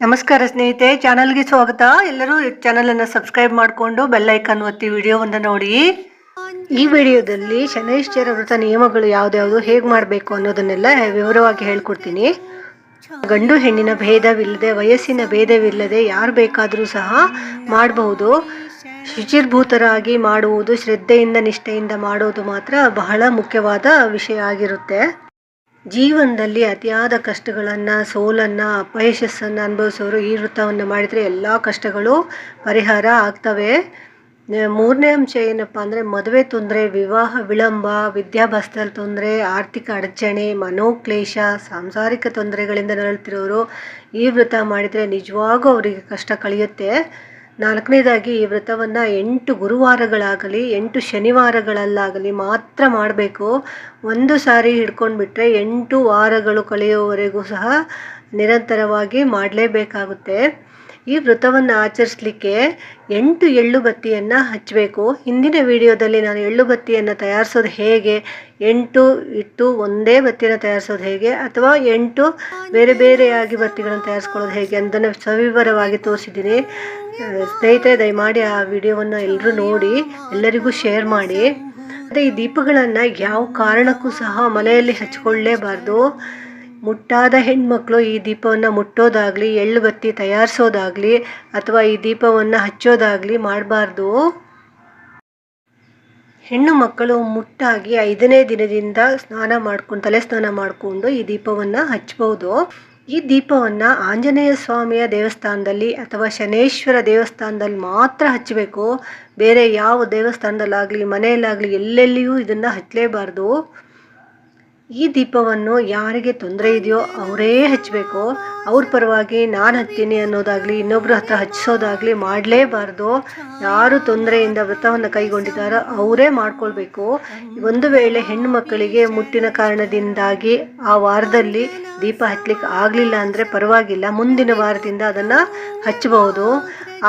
ನಮಸ್ಕಾರ ಸ್ನೇಹಿತೆ ಚಾನಲ್ಗೆ ಸ್ವಾಗತ. ಎಲ್ಲರೂ ಚಾನಲನ್ನು ಸಬ್ಸ್ಕ್ರೈಬ್ ಮಾಡಿಕೊಂಡು ಬೆಲ್ ಐಕಾನ್ ಒತ್ತಿ ವಿಡಿಯೋವನ್ನು ನೋಡಿ. ಈ ವಿಡಿಯೋದಲ್ಲಿ ಶನೈಶ್ಚರ ವ್ರತ ನಿಯಮಗಳು ಯಾವ್ದ್ಯಾವ್ದು, ಹೇಗೆ ಮಾಡಬೇಕು ಅನ್ನೋದನ್ನೆಲ್ಲ ವಿವರವಾಗಿ ಹೇಳ್ಕೊಡ್ತೀನಿ. ಗಂಡು ಹೆಣ್ಣಿನ ಭೇದವಿಲ್ಲದೆ, ವಯಸ್ಸಿನ ಭೇದವಿಲ್ಲದೆ ಯಾರು ಬೇಕಾದರೂ ಸಹ ಮಾಡಬಹುದು ಶುಚಿರ್ಭೂತರಾಗಿ ಮಾಡುವುದು, ಶ್ರದ್ಧೆಯಿಂದ, ನಿಷ್ಠೆಯಿಂದ ಮಾಡುವುದು ಮಾತ್ರ ಬಹಳ ಮುಖ್ಯವಾದ ವಿಷಯ ಆಗಿರುತ್ತೆ. ಜೀವನದಲ್ಲಿ ಅತಿಯಾದ ಕಷ್ಟಗಳನ್ನು, ಸೋಲನ್ನು, ಅಪಯಶಸ್ಸನ್ನು ಅನುಭವಿಸೋರು ಈ ವೃತ್ತವನ್ನು ಮಾಡಿದರೆ ಎಲ್ಲ ಕಷ್ಟಗಳು ಪರಿಹಾರ ಆಗ್ತವೆ. ಮೂರನೇ ಅಂಶ ಏನಪ್ಪ ಅಂದರೆ ಮದುವೆ ತೊಂದರೆ, ವಿವಾಹ ವಿಳಂಬ, ವಿದ್ಯಾಭ್ಯಾಸದಲ್ಲಿ ತೊಂದರೆ, ಆರ್ಥಿಕ ಅಡಚಣೆ, ಮನೋಕ್ಲೇಶ, ಸಾಂಸಾರಿಕ ತೊಂದರೆಗಳಿಂದ ನರಳುತ್ತಿರೋರು ಈ ವೃತ್ತ ಮಾಡಿದರೆ ನಿಜವಾಗೂ ಅವರಿಗೆ ಕಷ್ಟ ಕಳೆಯುತ್ತೆ. ನಾಲ್ಕನೇದಾಗಿ ಈ ವ್ರತವನ್ನು ಎಂಟು ಗುರುವಾರಗಳಾಗಲಿ, ಎಂಟು ಶನಿವಾರಗಳಲ್ಲಾಗಲಿ ಮಾತ್ರ ಮಾಡಬೇಕು. ಒಂದು ಸಾರಿ ಹಿಡ್ಕೊಂಡು ಬಿಟ್ಟರೆ ಎಂಟು ವಾರಗಳು ಕಳೆಯುವವರೆಗೂ ಸಹ ನಿರಂತರವಾಗಿ ಮಾಡಲೇಬೇಕಾಗುತ್ತೆ. ಈ ವ್ರತವನ್ನು ಆಚರಿಸಲಿಕ್ಕೆ ಎಂಟು ಎಳ್ಳು ಬತ್ತಿಯನ್ನು ಹಚ್ಚಬೇಕು ಹಿಂದಿನ ವಿಡಿಯೋದಲ್ಲಿ ನಾನು ಎಳ್ಳು ಬತ್ತಿಯನ್ನು ತಯಾರಿಸೋದು ಹೇಗೆ? ಎಂಟು ಇಟ್ಟು ಒಂದೇ ಬತ್ತಿನ ತಯಾರಿಸೋದು ಹೇಗೆ? ಅಥವಾ ಎಂಟು ಬೇರೆ ಬೇರೆಯಾಗಿ ಬತ್ತಿಗಳನ್ನು ತಯಾರಿಸ್ಕೊಳ್ಳೋದು ಹೇಗೆ ಅದನ್ನು ಸವಿವರವಾಗಿ ತೋರಿಸಿದ್ದೀನಿ. ಸ್ನೇಹಿತರೆ, ದಯಮಾಡಿ ಆ ವಿಡಿಯೋವನ್ನು ಎಲ್ಲರೂ ನೋಡಿ, ಎಲ್ಲರಿಗೂ ಶೇರ್ ಮಾಡಿ. ಮತ್ತೆ ಈ ದೀಪಗಳನ್ನು ಯಾವ ಕಾರಣಕ್ಕೂ ಸಹ ಮನೆಯಲ್ಲಿ ಹಚ್ಕೊಳ್ಳೇಬಾರ್ದು. ಮುಟ್ಟಾದ ಹೆಣ್ಮಕ್ಳು ಈ ದೀಪವನ್ನು ಮುಟ್ಟೋದಾಗಲಿ, ಎಳ್ಳು ಬತ್ತಿ ತಯಾರಿಸೋದಾಗಲಿ ಅಥವಾ ಈ ದೀಪವನ್ನು ಹಚ್ಚೋದಾಗಲಿ ಮಾಡಬಾರ್ದು. ಹೆಣ್ಣು ಮಕ್ಕಳು ಮುಟ್ಟಾಗಿ ಐದನೇ ದಿನದಿಂದ ಸ್ನಾನ ಮಾಡ್ಕೊಂಡು ತಲೆ ಸ್ನಾನ ಮಾಡಿಕೊಂಡು ಈ ದೀಪವನ್ನು ಹಚ್ಚಬಹುದು ಈ ದೀಪವನ್ನು ಆಂಜನೇಯ ಸ್ವಾಮಿಯ ದೇವಸ್ಥಾನದಲ್ಲಿ ಅಥವಾ ಶನೇಶ್ವರ ದೇವಸ್ಥಾನದಲ್ಲಿ ಮಾತ್ರ ಹಚ್ಚಬೇಕು. ಬೇರೆ ಯಾವ ದೇವಸ್ಥಾನದಲ್ಲಾಗಲಿ, ಮನೆಯಲ್ಲಾಗಲಿ ಎಲ್ಲೆಲ್ಲಿಯೂ ಇದನ್ನು ಹಚ್ಚಲೇಬಾರ್ದು. ಈ ದೀಪವನ್ನು ಯಾರಿಗೆ ತೊಂದರೆ ಇದೆಯೋ ಅವರೇ ಹಚ್ಚಬೇಕು. ಅವ್ರ ಪರವಾಗಿ ನಾನು ಹತ್ತೀನಿ ಅನ್ನೋದಾಗಲಿ ಇನ್ನೊಬ್ಬರ ಹತ್ರ ಹಚ್ಚಿಸೋದಾಗಲಿ ಮಾಡಲೇಬಾರ್ದು. ಯಾರು ತೊಂದರೆಯಿಂದ ವ್ರತವನ್ನು ಕೈಗೊಂಡಿದ್ದಾರೋ ಅವರೇ ಮಾಡ್ಕೊಳ್ಬೇಕು. ಒಂದು ವೇಳೆ ಹೆಣ್ಣು ಮಕ್ಕಳಿಗೆ ಮುಟ್ಟಿನ ಕಾರಣದಿಂದಾಗಿ ಆ ವಾರದಲ್ಲಿ ದೀಪ ಹಚ್ಚಲಿಕ್ಕೆ ಆಗಲಿಲ್ಲ ಅಂದರೆ ಪರವಾಗಿಲ್ಲ. ಮುಂದಿನ ವಾರದಿಂದ ಅದನ್ನು ಹಚ್ಚಬಹುದು.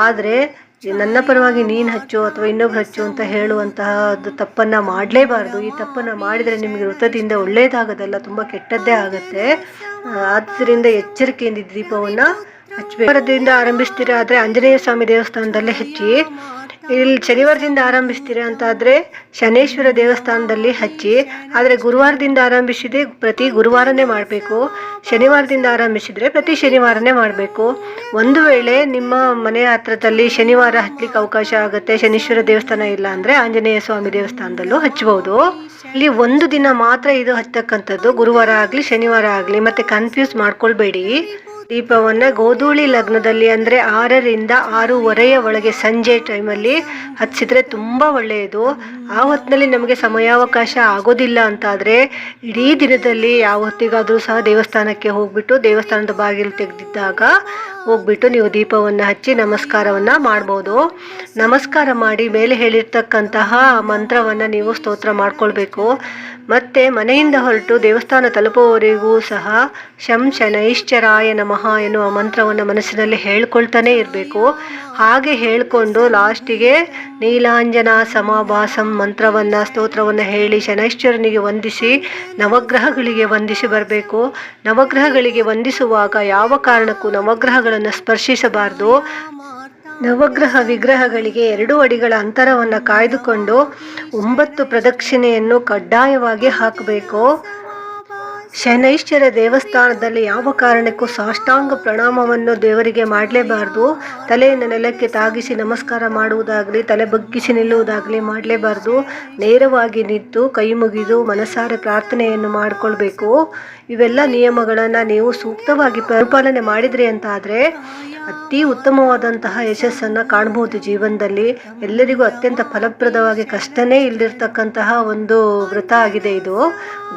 ಆದರೆ ನನ್ನ ಪರವಾಗಿ ನೀನು ಹಚ್ಚು ಅಥವಾ ಇನ್ನೊಬ್ರು ಹಚ್ಚು ಅಂತ ಹೇಳುವಂತಹದ್ದು ತಪ್ಪನ್ನು ಮಾಡಲೇಬಾರ್ದು. ಈ ತಪ್ಪನ್ನು ಮಾಡಿದರೆ ನಿಮಗೆ ವೃತ್ತದಿಂದ ಒಳ್ಳೆಯದಾಗೋದಲ್ಲ ತುಂಬ ಕೆಟ್ಟದ್ದೇ ಆಗುತ್ತೆ. ಆದ್ದರಿಂದ ಎಚ್ಚರಿಕೆಯಿಂದ ದೀಪವನ್ನು ಹಚ್ಚಬೇಕು. ಆರಂಭಿಸ್ತೀರಾ? ಆದರೆ ಆಂಜನೇಯ ಸ್ವಾಮಿ ದೇವಸ್ಥಾನದಲ್ಲೇ ಹಚ್ಚಿ. ಇಲ್ಲಿ ಶನಿವಾರದಿಂದ ಆರಂಭಿಸ್ತೀರಿ ಅಂತ ಆದರೆ ಶನೇಶ್ವರ ದೇವಸ್ಥಾನದಲ್ಲಿ ಹಚ್ಚಿ, ಆದರೆ ಗುರುವಾರದಿಂದ ಆರಂಭಿಸಿದೆ ಪ್ರತಿ ಗುರುವಾರನೇ ಮಾಡಬೇಕು. ಶನಿವಾರದಿಂದ ಆರಂಭಿಸಿದರೆ ಪ್ರತಿ ಶನಿವಾರನೇ ಮಾಡಬೇಕು. ಒಂದು ವೇಳೆ ನಿಮ್ಮ ಮನೆ ಹತ್ರದಲ್ಲಿ ಶನಿವಾರ ಹಚ್ಚಲಿಕ್ಕೆ ಅವಕಾಶ ಆಗುತ್ತೆ, ಶನೀಶ್ವರ ದೇವಸ್ಥಾನ ಇಲ್ಲ ಅಂದರೆ ಆಂಜನೇಯ ಸ್ವಾಮಿ ದೇವಸ್ಥಾನದಲ್ಲೂ ಹಚ್ಚಬಹುದು. ಇಲ್ಲಿ ಒಂದು ದಿನ ಮಾತ್ರ ಇದು ಹಚ್ಚತಕ್ಕಂಥದ್ದು, ಗುರುವಾರ ಆಗಲಿ, ಶನಿವಾರ ಆಗಲಿ, ಮತ್ತೆ ಕನ್ಫ್ಯೂಸ್ ಮಾಡ್ಕೊಳ್ಬೇಡಿ. ದೀಪವನ್ನು ಗೋಧೂಳಿ ಲಗ್ನದಲ್ಲಿ ಅಂದ್ರೆ ಆರರಿಂದ ಆರೂವರೆಯ ಒಳಗೆ ಸಂಜೆ ಟೈಮಲ್ಲಿ ಹಚ್ಚಿದ್ರೆ ತುಂಬಾ ಒಳ್ಳೆಯದು. ಆ ಹೊತ್ತಿನಲ್ಲಿ ನಮಗೆ ಸಮಯಾವಕಾಶ ಆಗೋದಿಲ್ಲ ಅಂತಾದರೆ ಇಡೀ ದಿನದಲ್ಲಿ ಯಾವ ಹೊತ್ತಿಗಾದರೂ ಸಹ ದೇವಸ್ಥಾನಕ್ಕೆ ಹೋಗ್ಬಿಟ್ಟು ದೇವಸ್ಥಾನದ ಬಾಗಿಲು ತೆಗೆದಿದ್ದಾಗ ಹೋಗ್ಬಿಟ್ಟು ನೀವು ದೀಪವನ್ನು ಹಚ್ಚಿ ನಮಸ್ಕಾರವನ್ನು ಮಾಡ್ಬೋದು. ನಮಸ್ಕಾರ ಮಾಡಿ ಮೇಲೆ ಹೇಳಿರ್ತಕ್ಕಂತಹ ಮಂತ್ರವನ್ನು ನೀವು ಸ್ತೋತ್ರ ಮಾಡ್ಕೊಳ್ಬೇಕು. ಮತ್ತು ಮನೆಯಿಂದ ಹೊರಟು ದೇವಸ್ಥಾನ ತಲುಪುವವರೆಗೂ ಸಹ ಶಂ ಶನೈಶ್ಚರಾಯ ನಮಃ ಎನ್ನುವ ಮಂತ್ರವನ್ನು ಮನಸ್ಸಿನಲ್ಲಿ ಹೇಳ್ಕೊಳ್ತಾನೆ ಇರಬೇಕು. ಹಾಗೆ ಹೇಳಿಕೊಂಡು ಲಾಸ್ಟಿಗೆ ನೀಲಾಂಜನ ಸಮಾಭಾಸಂ ಮಂತ್ರವನ್ನು, ಸ್ತೋತ್ರವನ್ನು ಹೇಳಿ ಶನೈಶ್ಚರನಿಗೆ ವಂದಿಸಿ, ನವಗ್ರಹಗಳಿಗೆ ವಂದಿಸಿ ಬರಬೇಕು. ನವಗ್ರಹಗಳಿಗೆ ವಂದಿಸುವಾಗ ಯಾವ ಕಾರಣಕ್ಕೂ ನವಗ್ರಹಗಳನ್ನು ಸ್ಪರ್ಶಿಸಬಾರದು. ನವಗ್ರಹ ವಿಗ್ರಹಗಳಿಗೆ ಎರಡು ಅಡಿಗಳ ಅಂತರವನ್ನು ಕಾಯ್ದುಕೊಂಡು ಒಂಬತ್ತು ಪ್ರದಕ್ಷಿಣೆಯನ್ನು ಕಡ್ಡಾಯವಾಗಿ ಹಾಕಬೇಕು. ಶನೈಶ್ಚರ ದೇವಸ್ಥಾನದಲ್ಲಿ ಯಾವ ಕಾರಣಕ್ಕೂ ಸಾಷ್ಟಾಂಗ ಪ್ರಣಾಮವನ್ನು ದೇವರಿಗೆ ಮಾಡಲೇಬಾರ್ದು. ತಲೆಯನ್ನು ನೆಲಕ್ಕೆ ತಾಗಿಸಿ ನಮಸ್ಕಾರ ಮಾಡುವುದಾಗಲಿ, ತಲೆ ಬಗ್ಗಿಸಿ ನಿಲ್ಲುವುದಾಗಲಿ ಮಾಡಲೇಬಾರ್ದು. ನೇರವಾಗಿ ನಿಂತು ಕೈ ಮುಗಿದು ಮನಸಾರೆ ಪ್ರಾರ್ಥನೆಯನ್ನು ಮಾಡಿಕೊಳ್ಬೇಕು. ಇವೆಲ್ಲ ನಿಯಮಗಳನ್ನು ನೀವು ಸೂಕ್ತವಾಗಿ ಪರಿಪಾಲನೆ ಮಾಡಿದ್ರಿ ಅಂತಾದರೆ, ಅತಿ ಉತ್ತಮವಾದಂತಹ ಯಶಸ್ಸನ್ನು ಕಾಣ್ಬೋದು ಜೀವನದಲ್ಲಿ. ಎಲ್ಲರಿಗೂ ಅತ್ಯಂತ ಫಲಪ್ರದವಾಗಿ ಕಷ್ಟನೇ ಇಲ್ಲದಿರ್ತಕ್ಕಂತಹ ಒಂದು ವ್ರತ ಆಗಿದೆ ಇದು.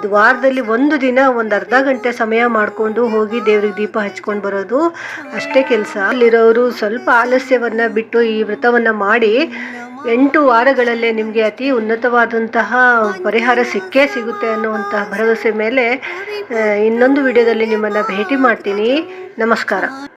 ವಾರದಲ್ಲಿ ಒಂದು ದಿನ ಒಂದು ಅರ್ಧ ಗಂಟೆ ಸಮಯ ಮಾಡಿಕೊಂಡು ಹೋಗಿ ದೇವ್ರಿಗೆ ದೀಪ ಹಚ್ಕೊಂಡು ಬರೋದು ಅಷ್ಟೇ ಕೆಲಸ. ಅಲ್ಲಿರೋರು ಸ್ವಲ್ಪ ಆಲಸ್ಯವನ್ನು ಬಿಟ್ಟು ಈ ವ್ರತವನ್ನು ಮಾಡಿ ಎಂಟು ವಾರಗಳಲ್ಲೇ ನಿಮಗೆ ಅತಿ ಉನ್ನತವಾದಂತಹ ಪರಿಹಾರ ಸಿಕ್ಕೇ ಸಿಗುತ್ತೆ ಅನ್ನುವಂತಹ ಭರವಸೆ ಮೇಲೆ ಇನ್ನೊಂದು ವಿಡಿಯೋದಲ್ಲಿ ನಿಮ್ಮನ್ನು ಭೇಟಿ ಮಾಡ್ತೀನಿ. ನಮಸ್ಕಾರ.